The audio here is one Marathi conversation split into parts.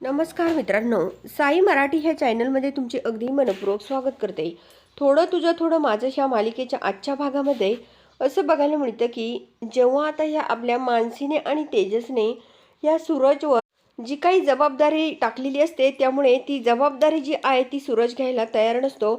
नमस्कार मित्रांनो साई मराठी ह्या चॅनलमध्ये तुमचे अगदी मनपूर्वक स्वागत करते. थोडं तुझं थोडं माझं ह्या मालिकेच्या आजच्या भागामध्ये असं बघायला मिळतं की जेव्हा आता ह्या आपल्या मानसीने आणि तेजसने या सूरजवर जी काही जबाबदारी टाकलेली असते त्यामुळे ती जबाबदारी जी आहे ती सूरज घ्यायला तयार नसतो.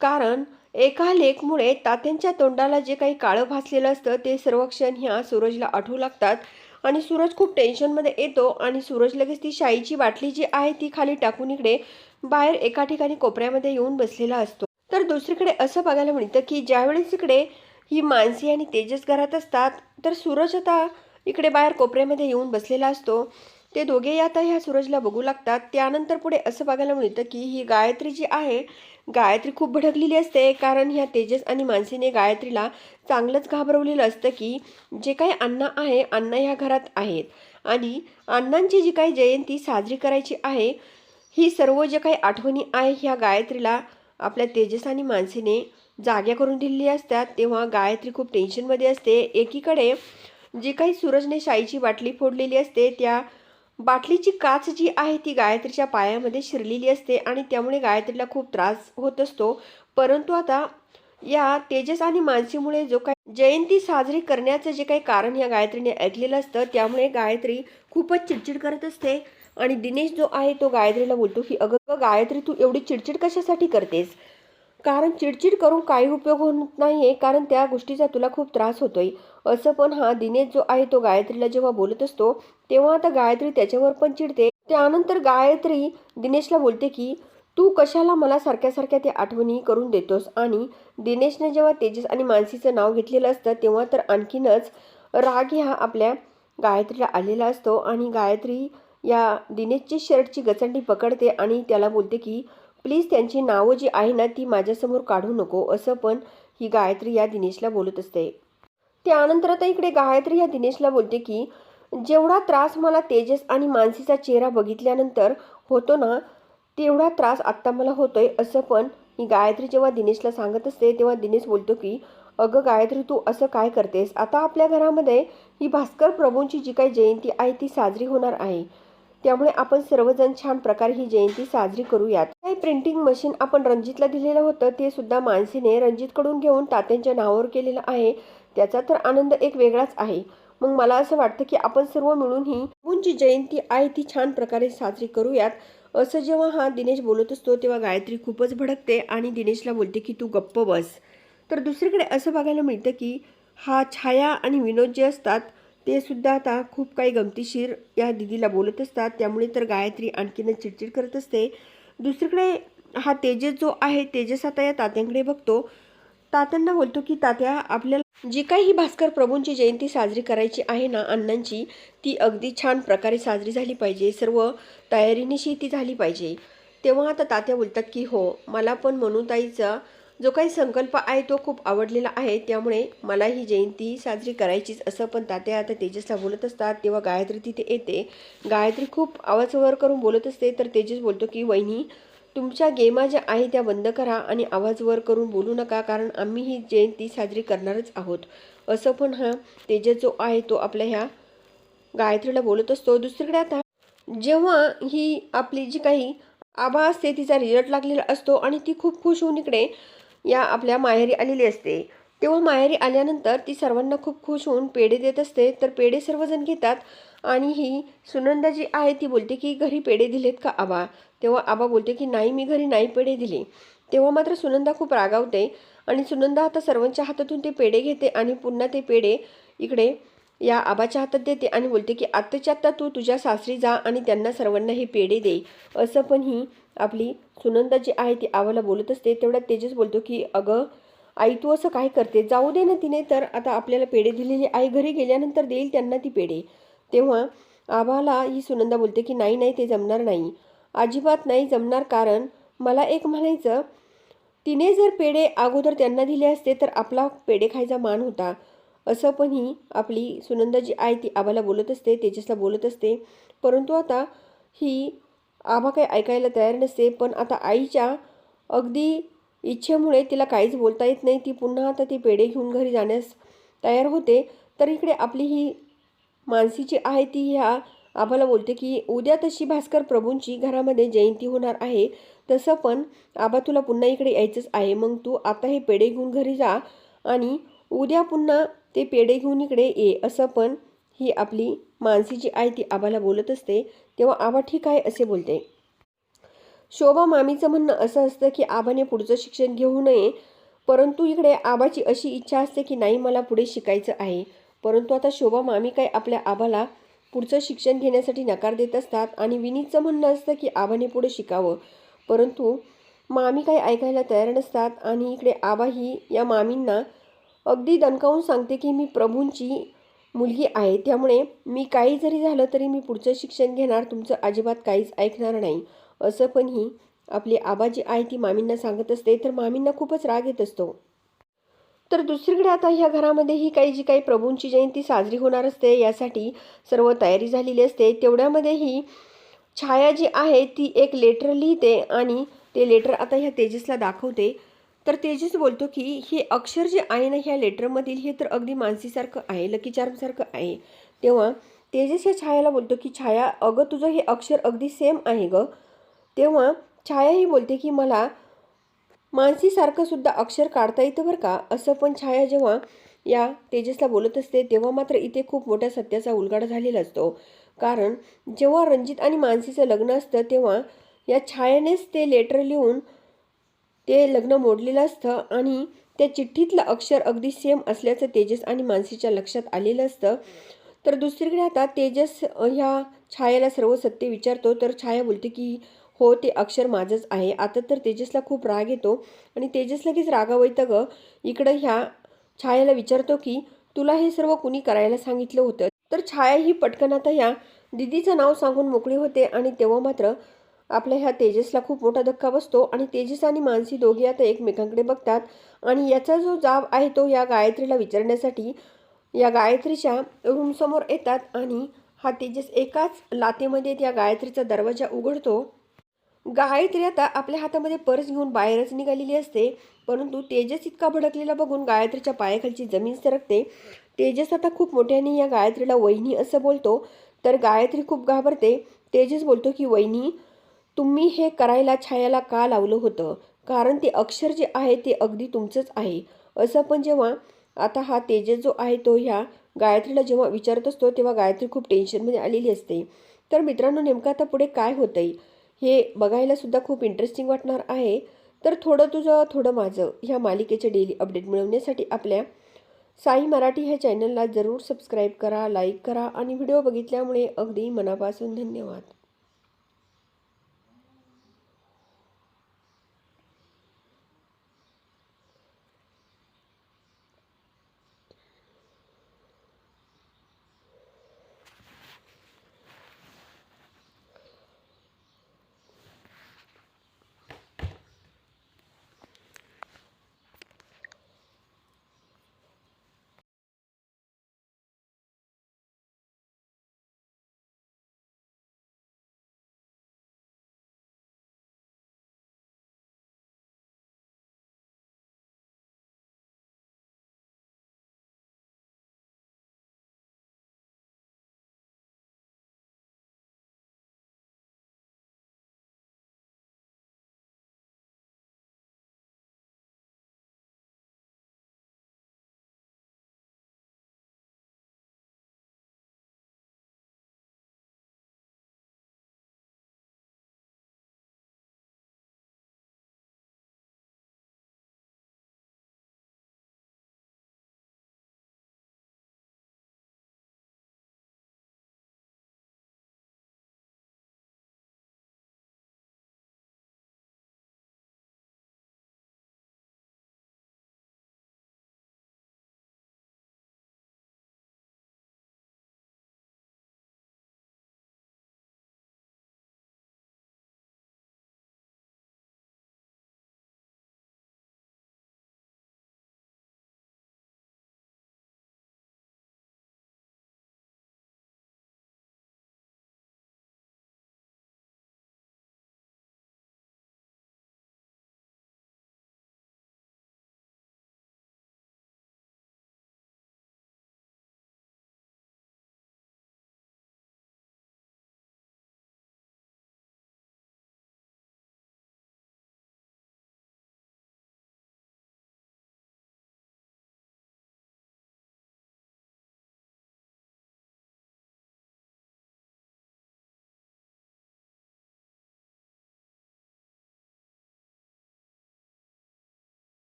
कारण एका लेखमुळे तात्यांच्या तोंडाला जे काही काळं भासलेलं असतं ते सर्वक्षण ह्या सूरजला आठवू लागतात. आणि सूरज खूप टेन्शनमध्ये येतो आणि सूरज लगेच ती शाईची बाटली जी आहे ती खाली टाकून इकडे बाहेर एका ठिकाणी कोपऱ्यामध्ये येऊन बसलेला असतो. तर दुसरीकडे असं बघायला मिळतं की ज्यावेळेस इकडे ही मानसी आणि तेजस घरात असतात तर सूरज आता इकडे बाहेर कोपऱ्यामध्ये येऊन बसलेला असतो. ते दोघेही आता ह्या सूरजला बघू लागतात. त्यानंतर पुढे असं बघायला मिळतं की ही गायत्री जी आहे गायत्री खूप भडकलेली असते कारण ह्या तेजस आणि मानसीने गायत्रीला चांगलंच घाबरवलेलं असतं की जे काही अण्णा आहे अण्णा ह्या घरात आहेत. आणि अण्णांची जी काही जयंती साजरी करायची आहे ही सर्व जे काही आठवणी आहे ह्या गायत्रीला आपल्या तेजस आणि मानसीने जाग्या करून दिलेली असतात. तेव्हा गायत्री खूप टेन्शनमध्ये असते. एकीकडे जी काही सूरजने शाईची बाटली फोडलेली असते त्या बाटलीची काच जी आहे ती गायत्रीच्या पायामध्ये शिरलेली असते आणि त्यामुळे गायत्रीला खूप त्रास होत असतो. परंतु आता या तेजस आणि मानसीमुळे जो काही जयंती साजरी करण्याचं जे काही कारण या गायत्रीने ऐकलेलं असतं त्यामुळे गायत्री खूपच चिडचिड करत असते. आणि दिनेश जो आहे तो गायत्रीला बोलतो की अगं गायत्री तू एवढी चिडचिड कशासाठी करतेस? कारण चिडचिड करून काही उपयोग होत नाही आहे कारण त्या गोष्टीचा तुला खूप त्रास होतोय. असं पण हा दिनेश जो आहे तो गायत्रीला जेव्हा बोलत असतो तेव्हा आता गायत्री त्याच्यावर पण चिडते. त्यानंतर गायत्री दिनेशला बोलते की तू कशाला मला सारख्या सारख्या त्या आठवणी करून देतोस? आणि दिनेशने जेव्हा तेजस आणि मानसीचं नाव घेतलेलं असतं तेव्हा तर आणखीनच राग ह्या आपल्या गायत्रीला आलेला असतो आणि गायत्री या दिनेशची शर्टची गचंडी पकडते आणि त्याला बोलते की प्लीज त्यांची नावं जी आहे ना ती माझ्यासमोर काढू नको असं पण ही गायत्री या दिनेशला बोलत असते. त्यानंतर आता इकडे गायत्री ह्या दिनेशला बोलते की जेवढा त्रास मला तेजस आणि मानसीचा चेहरा बघितल्यानंतर होतो ना तेवढा त्रास आत्ता मला होतोय असं पण ही गायत्री जेव्हा दिनेशला सांगत असते तेव्हा दिनेश बोलतो की अगं गायत्री तू असं काय करतेस? आता आपल्या घरामध्ये ही भास्कर प्रभूंची जी काही जयंती आहे ती साजरी होणार आहे. त्यामुळे आपण सर्वजण छान प्रकारे ही जयंती साजरी करूयात. काही प्रिंटिंग मशीन आपण रणजितला दिलेलं होतं ते सुद्धा मानसीने रणजितकडून घेऊन तात्यांच्या नावावर केलेलं आहे. त्याचा तर आनंद एक वेगळाच आहे. मग मला असं वाटतं की आपण सर्व मिळून ही मुंची जयंती आहे ती छान प्रकारे साजरी करूयात. असं जेव्हा हा दिनेश बोलत असतो तेव्हा गायत्री खूपच भडकते आणि दिनेशला बोलते की तू गप्प बस. तर दुसरीकडे असं बघायला मिळतं की हा छाया आणि विनोद जे असतात ते सुद्धा आता खूप काही गमतीशीर या दिदीला बोलत असतात. त्यामुळे तर गायत्री आणखीनच चिडचिड करत असते. दुसरीकडे हा तेजस जो आहे तेजस आता या तात्यांकडे बघतो. तात्यांना बोलतो की तात्या आपल्याला जी काही ही भास्कर प्रभूंची जयंती साजरी करायची आहे ना अण्णांची ती अगदी छान प्रकारे साजरी झाली पाहिजे सर्व तयारीनिशी ती झाली पाहिजे. तेव्हा आता तात्या बोलतात की हो मला पण मनुताईचा जो काही संकल्प आहे तो खूप आवडलेला आहे त्यामुळे मला ही जयंती साजरी करायचीच. असं पण तात्या आता तेजसला बोलत असतात. तेव्हा गायत्री तिथे येते. गायत्री खूप आवाजवर करून बोलत असते. तर तेजस बोलतो की वहिनी तुमच्या गेमा ज्या आहे त्या बंद करा आणि आवाज वर करून बोलू नका कारण आम्ही ही जयंती साजरी करणारच आहोत. असं पण हा तेजस जो आहे तो आपल्या ह्या गायत्रीला बोलत असतो. दुसरीकडे आता जेव्हा ही आपली जी काही आभा असते तिचा रिझल्ट लागलेला असतो आणि ती खूप खुश होऊन इकडे या आपल्या माहेरी आलेली असते. तेव्हा माहेरी आल्यानंतर ती सर्वांना खूप खुश होऊन पेढे देत असते. तर पेढे सर्वजण घेतात आणि ही सुनंदा जी आहे ती बोलते की घरी पेढे दिलेत का आबा तेव्हा आबा बोलते की नाही मी घरी नाही पेढे दिले. तेव्हा मात्र सुनंदा खूप रागावते आणि सुनंदा आता सर्वांच्या हातातून ते पेढे घेते आणि पुन्हा ते पेढे इकडे या आबाच्या हातात देते आणि बोलते की आत्ताच्या आत्ता तू तुझ्या सासरी जा आणि त्यांना सर्वांना हे पेढे दे. असं पण ही आपली सुनंदा जी आहे ती आवाला बोलत असते. तेवढ्यात तेजस बोलतो की अगं आई तू असं काय करते? जाऊ दे ना तिने तर आता आपल्याला पेढे दिलेली. आई घरी गेल्यानंतर देईल त्यांना ती पेढे. तेव्हा आबाला ही सुनंदा बोलते की नाही नाही ते जमणार नाही. अजिबात नाही जमणार कारण मला एक म्हणायचं तिने जर पेढे अगोदर त्यांना दिले असते तर आपला पेढे खायचा मान होता. असं पण ही आपली सुनंदा जी आहे ती आबाला बोलत असते तेजसला बोलत असते. परंतु आता ही आबा काही ऐकायला तयार नसते पण आता आईच्या अगदी इच्छेमुळे तिला काहीच बोलता येत नाही. ती पुन्हा आता ती पेढे घेऊन घरी जाण्यास तयार होते. तर इकडे आपली ही मानसी जी आहे ती ह्या आम्हाला बोलते की उद्या तशी भास्कर प्रभूंची घरामध्ये जयंती होणार आहे. तसं पण आबा तुला पुन्हा इकडे यायचंच आहे. मग तू आता हे पेढे घेऊन घरी जा आणि उद्या पुन्हा ते पेढे घेऊन इकडे ये. असं पण ही आपली मानसी जी आहे ती आबाला बोलत असते. तेव्हा आबा ठीक आहे असे बोलते. शोभा मामीचं म्हणणं असं असतं की आबाने पुढचं शिक्षण घेऊ नये. परंतु इकडे आबाची अशी इच्छा असते की नाही मला पुढे शिकायचं आहे. परंतु आता शोभा मामी काय आपल्या आबाला पुढचं शिक्षण घेण्यासाठी नकार देत असतात आणि विनीतचं म्हणणं असतं की आबाने पुढे शिकावं. परंतु मामी काही ऐकायला तयार नसतात आणि इकडे आबाही या मामींना अगदी दणकावून सांगते की मी प्रभूंची मुलगी आहे. त्यामुळे मी काही जरी झालं तरी मी पुढचं शिक्षण घेणार तुमचं अजिबात काहीच ऐकणार नाही. असं पण ही आपली आबा जी आहे ती मामींना सांगत असते. तर मामींना खूपच राग येत असतो. तर दुसरीकडे आता ह्या घरामध्ये ही काही जी काही प्रभूंची जयंती साजरी होणार असते यासाठी सर्व तयारी झालेली असते. तेवढ्यामध्येही छाया जी आहे ती एक लेटर लिहिते आणि ते लेटर आता ह्या तेजसला दाखवते. तर तेजस बोलतो की हे अक्षर जे आहे ना ह्या लेटरमधील हे तर अगदी मानसीसारखं आहे लकी चार्मसारखं आहे. तेव्हा तेजस या छायाला बोलतो की छाया अगं तुझं हे अक्षर अगदी सेम आहे गं. तेव्हा छाया ही बोलते की मला मानसीसारखं सुद्धा अक्षर काढता येतं बरं का? असं पण छाया जेव्हा या तेजसला बोलत असते तेव्हा मात्र इथे खूप मोठ्या सत्याचा उलगडा झालेला असतो. कारण जेव्हा रणजित आणि मानसीचं लग्न असतं तेव्हा या छायानेच ते लेटर लिहून ते लग्न मोडलेलं असतं आणि त्या चिठ्ठीतलं अक्षर अगदी सेम असल्याचं तेजस आणि मानसीच्या लक्षात आलेलं असतं. तर दुसरीकडे आता तेजस ह्या छायाला सर्व सत्य विचारतो तर छाया बोलते की हो ते अक्षर माझंच आहे. आता तर तेजसला खूप राग येतो आणि तेजस लगेच रागावं येतं गं इकडं ह्या छायाला विचारतो की तुला हे सर्व कुणी करायला सांगितलं होतं? तर छाया ही पटकन आता ह्या दिदीचं नाव सांगून मोकळी होते आणि तेव्हा मात्र आपल्या ह्या तेजसला खूप मोठा धक्का बसतो आणि तेजस आणि मानसी दोघे आता एकमेकांकडे बघतात आणि याचा जो जाब आहे तो या गायत्रीला विचारण्यासाठी या गायत्रीच्या रूमसमोर येतात आणि हा तेजस एकाच लातेमध्ये त्या गायत्रीचा दरवाजा उघडतो. गायत्री आता आपल्या हातामध्ये पर्स घेऊन बाहेरच निघालेली असते परंतु तेजस इतका भडकलेला बघून गायत्रीच्या पायाखालची जमीन सरकते. तेजस आता खूप मोठ्याने या गायत्रीला वहिनी असं बोलतो तर गायत्री खूप घाबरते. तेजस बोलतो की वहिनी तुम्ही हे करायला छायाला का लावलं होतं? कारण ते अक्षर जे आहे ते अगदी तुमचंच आहे. असं पण जेव्हा आता हा तेजस जो आहे तो ह्या गायत्रीला जेव्हा विचारत असतो तेव्हा गायत्री खूप टेन्शनमध्ये आलेली असते. तर मित्रांनो नेमकं आता पुढे काय होतंय? हे बघायला सुद्धा खूप इंटरेस्टिंग वाटणार आहे. तर थोडं तुझं थोडं माझं ह्या मालिकेचे डेली अपडेट मिळवण्यासाठी आपल्या साई मराठी ह्या चॅनलला जरूर सबस्क्राईब करा लाईक करा आणि व्हिडिओ बघितल्यामुळे अगदी मनापासून धन्यवाद.